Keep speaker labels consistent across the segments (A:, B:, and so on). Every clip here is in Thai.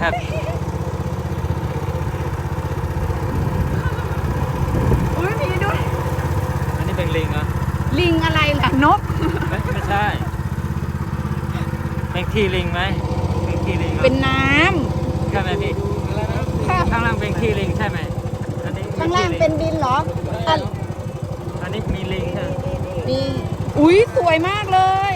A: ครับ
B: อุ้ยมีด้วย
A: อันนี้เป็นลิงเหรอ
B: ลิงอะไรล่ะนก
A: ไม่ใช่เป็นทีลิงไหมเป็นทีลิงเป็
B: นน้ำ
A: ใช่ไหมพี่ข้างล่างเป็นทีลิงใช่ไหมอันนี้
B: ข้างล่างเป็นดินเหรออัน
A: อันนี้มีลิงใช่ไหม
B: นี่อุ้ยสวยมากเลย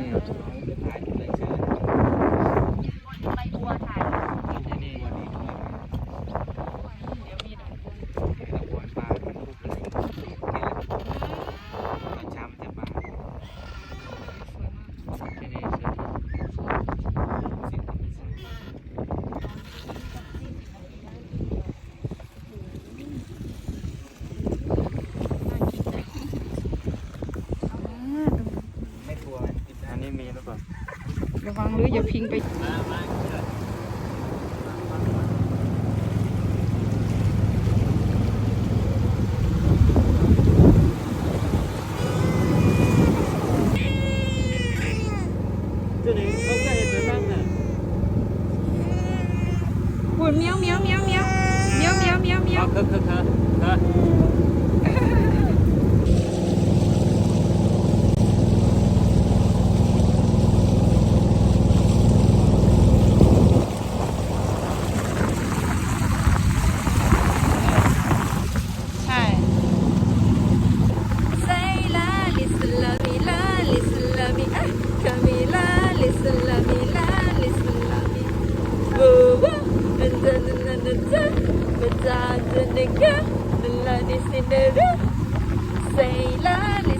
B: อืม ไปบั
A: วถ่าย รือเปล่า
B: ระวังหรืออย่าพิงไป
A: ตัวนี้เขาแก้เห็นไปบ้างน่ะ
B: พูดเมียวเมียวเมียวเมียวเมียวเมียวเมียวเมียว
C: Betadı ne gel Bila di sini Say lali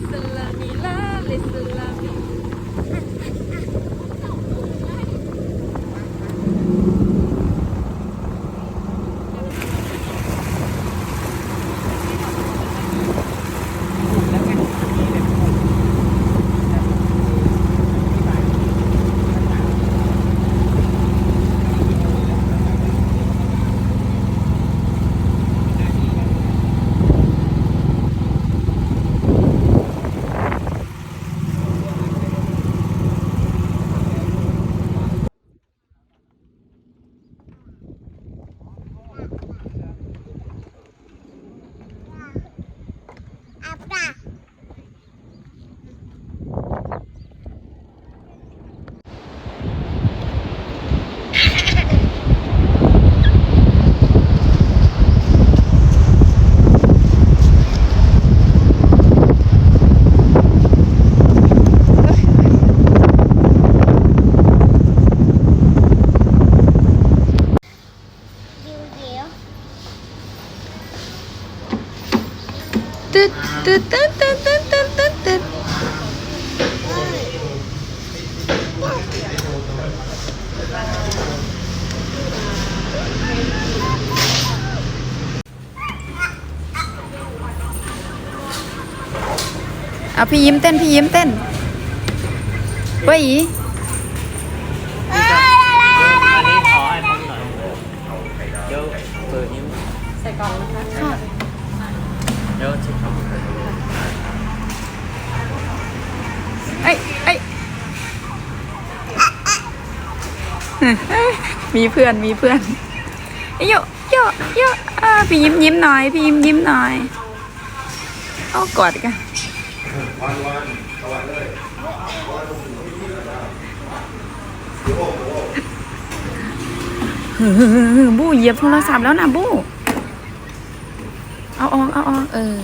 A: เอา
B: พี่ยิ้มเต้น พี่ยิ้มเต้นเว้ย
A: อีเดี๋ยวเปิดนิ้ว
C: ใส่กล่องนะคะ
A: เดี๋ยวเช็คครับ
B: เอ้ยเอ้ย มีเพื่อนมีเพื่อนโยโยโยอ่าพี่ยิ้มยิ้มหน่อยพี่ยิ้มยิ้มหน่อยเอากอดกันเฮ้อบูเหยียบโทรศัพท์แล้วนะบูเอาออกเอาออกเออ